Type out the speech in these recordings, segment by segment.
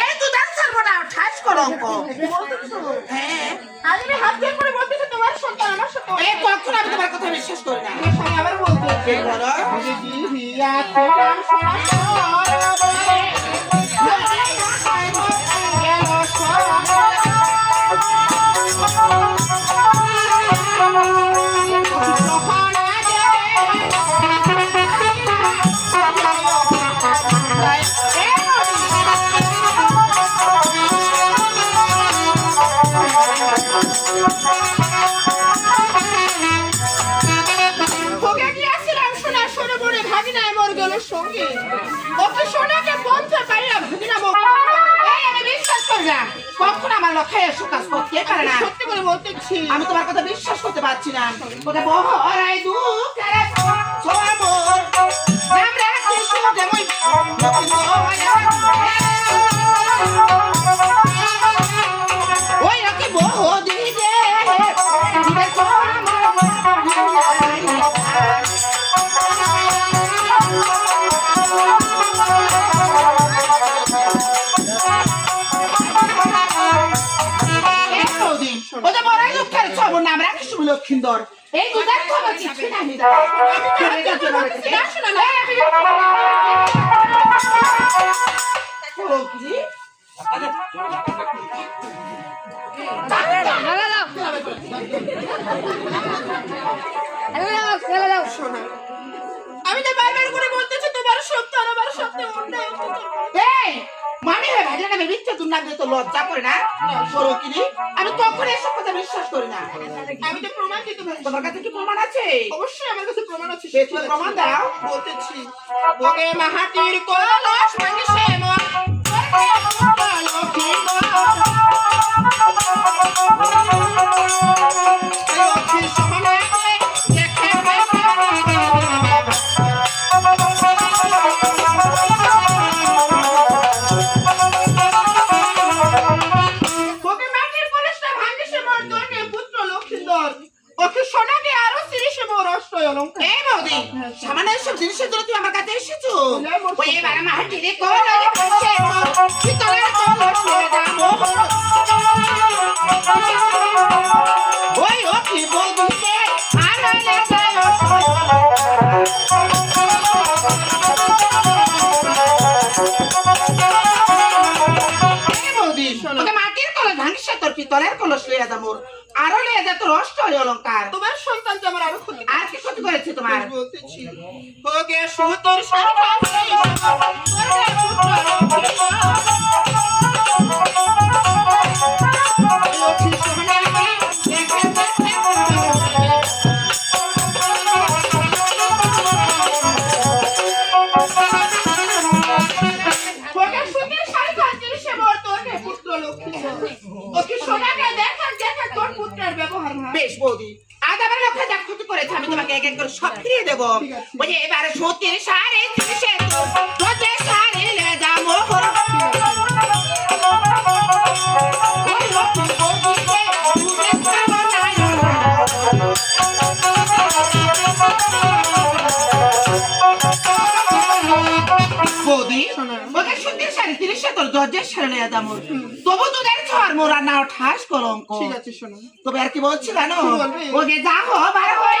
এই তো দাঁত ছাড়বো না ঠাস কলঙ্ক হ্যাঁ। আমি হাত দিয়ে করে বলতেছি তোমার সন্তান আমার সন্তান এই কখন আমি তোমার কথা বিশ্বাস করি না? আবার বলতেছে কি বলো? জিহিয়া তোমার সোনা ওকে সোনাকে বলতে পারিনা ভাগিনা মর এই আমি বিশ্বাস করি না। কখন আমার লক্ষ্যে এসো কাজ করতে পারে না। সত্যি করে বলতেছি। আমি তোমার কথা বিশ্বাস করতে পারছি না। ছোয়া মোর। নাম রাখি সুদে মই লক্ষিন্দর এই দুধার খবর কিছু না। নিদা শোনা আমি তো বারবার করে বলতেছি তোমার সন্তান আমার সাথে অন্যায় ভাই আমি মিথ্যে তুই নাম দিয়ে তো লজ্জা করে না সরকিনি আমি তখন এসব কথা বিশ্বাস করি না। আমি তো প্রমাণ দিতে পারি। তোমার কাছে কি প্রমাণ আছে? অবশ্যই আমার কাছে প্রমাণ আছে সে প্রমাণ দাও। বলতেছি ওকে মাহাতির কলস মানে সে আমার কাছে এসেছ না, মোর ওই এবার আমার হাতে রে কোন আগে বসে কি তোলার কোন ছেড়ে দাও ওই ও কি বৌদি রে আনালে যায় এই বৌদি ওকে মাটির কলস ভাঙিসে তোর পিতলের কলস লইয়া যা মোর আরও নিয়ে যা তোর অষ্ট অলঙ্কার তোমার সন্তান তো আমার আরও ক্ষতি আর কি ক্ষতি করেছে তোমার। বলতেছি। ওকে সুতোর সন্তান সব ফিরিয়ে দেবো ঠিক আছে। বলে এবারে সত্যি সারে তিরিশে তো সারে তিরিশে তোর জর্জের সারে লে যাব তবু তোদের ছড় মোরা নাও ঠাস কলঙ্ক ঠিক আছে শোনো। তবে আর কি বলছি জানো? ওকে বার হয়ে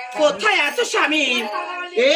কোথায় এত স্বামী? এ!